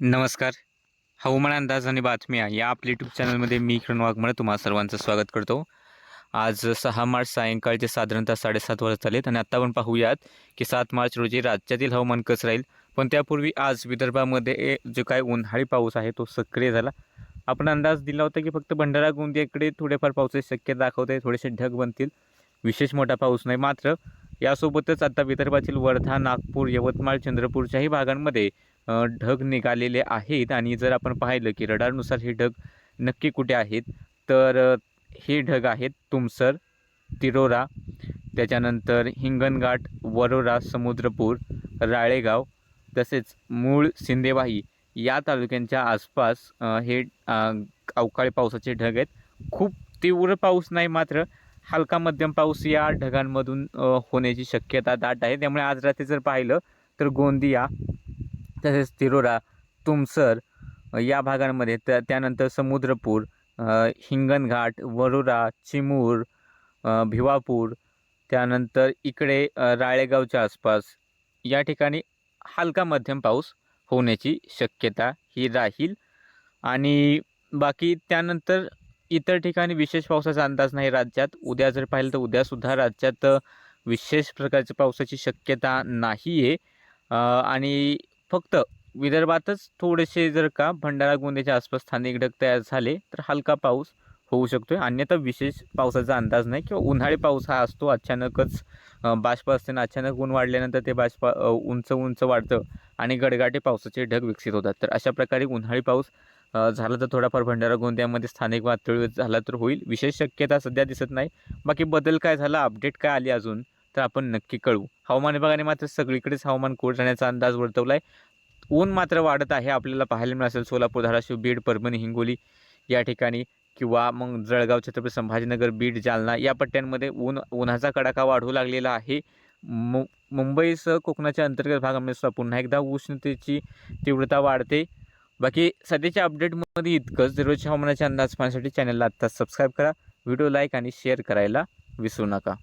नमस्कार. हवामान अंदाज आणि बातम्या या आपल्या यूट्यूब चॅनलमध्ये मी किरण वाघमळे तुम्हा सर्वांचं स्वागत करतो. आज सहा मार्च सायंकाळचे साधारणतः साडेसात वाजत आलेत आणि आत्ता आपण पाहूयात की सात मार्च रोजी राज्यातील हवामान कसं राहील. पण त्यापूर्वी आज विदर्भामध्ये जो काय उन्हाळी पाऊस आहे तो सक्रिय झाला. आपण अंदाज दिला होता की फक्त भंडारा गोंदियाकडे थोडेफार पावसाची शक्यता दाखवते थोडेसे ढग बनतील. विशेष मोठा पाऊस नाही मात्र यासोबतच आता विदर्भातील वर्धा नागपूर यवतमाळ चंद्रपूरच्याही भागांमध्ये ढग निघालेले आहेत. आणि जर आपण पाहिलं की रडारनुसार हे ढग नक्की कुठे आहेत तर हे ढग आहेत तुमसर तिरोरा त्याच्यानंतर हिंगणघाट वरोरा समुद्रपूर राळेगाव तसेच मूळ सिंदेवाही या तालुक्यांच्या आसपास हे अवकाळी पावसाचे ढग आहेत. खूप तीव्र पाऊस नाही मात्र हलका मध्यम पाऊस या ढगांमधून होण्याची शक्यता दाट आहे. त्यामुळे आज रात्री जर पाहिलं तर गोंदिया तसेच तिरोरा तुमसर या भागांमध्ये त्या त्यानंतर समुद्रपूर हिंगणघाट वरुरा चिमूर भिवापूर त्यानंतर इकडे राळेगावच्या आसपास. या ठिकाणी हलका मध्यम पाऊस होण्याची शक्यता ही राहील. आणि बाकी त्यानंतर इतर ठिकाणी विशेष पावसाचा अंदाज नाही राज्यात. उद्या जर पाहिलं तर उद्यासुद्धा राज्यात विशेष प्रकारच्या पावसाची शक्यता नाही आहे आणि फक्त विदर्भातच थोडेसे जर का भंडारा गोंदियाच्या आसपास स्थानिक ढग तयार झाले तर हलका पाऊस होऊ शकतो आहे अन्यथा विशेष पावसाचा अंदाज नाही किंवा उन्हाळी पाऊस हा असतो. अचानकच बाष्प बाष्प असताना अचानक ऊन वाढल्यानंतर ते बाष्प उंच उंच वाढतं आणि गडगाटे पावसाचे ढग विकसित होतात. तर अशा प्रकारे उन्हाळी पाऊस झाला तर थोडाफार भंडारा गोंदियामध्ये स्थानिक पातळीवर झाला तर होईल. विशेष शक्यता सध्या दिसत नाही. बाकी बदल काय झाला अपडेट काय आली अजून? तर आपण नक्की कळू हवामान विभागाने मात्र सगळीकडेच हवामान कोरड राहण्याचा अंदाज वर्तवला आहे ऊन मात्र वाढत आहे. आपल्याला पाहायला मिळेल असेल सोलापूर धाराशिव बीड परभणी हिंगोली या ठिकाणी किंवा मग जळगाव छत्रपती संभाजीनगर बीड जालना या पट्ट्यांमध्ये ऊन उन्हाचा कडाका वाढू लागलेला आहे. मु मुंबईसह कोकणाच्या अंतर्गत भागामध्ये सुद्धा पुन्हा एकदा उष्णतेची तीव्रता वाढते. बाकी सध्याच्या अपडेटमध्ये इतकंच. दररोजच्या हवामानाचे अंदाज पाहण्यासाठी चॅनलला आत्ताच सबस्क्राईब करा. व्हिडिओ लाईक आणि शेअर करायला विसरू नका.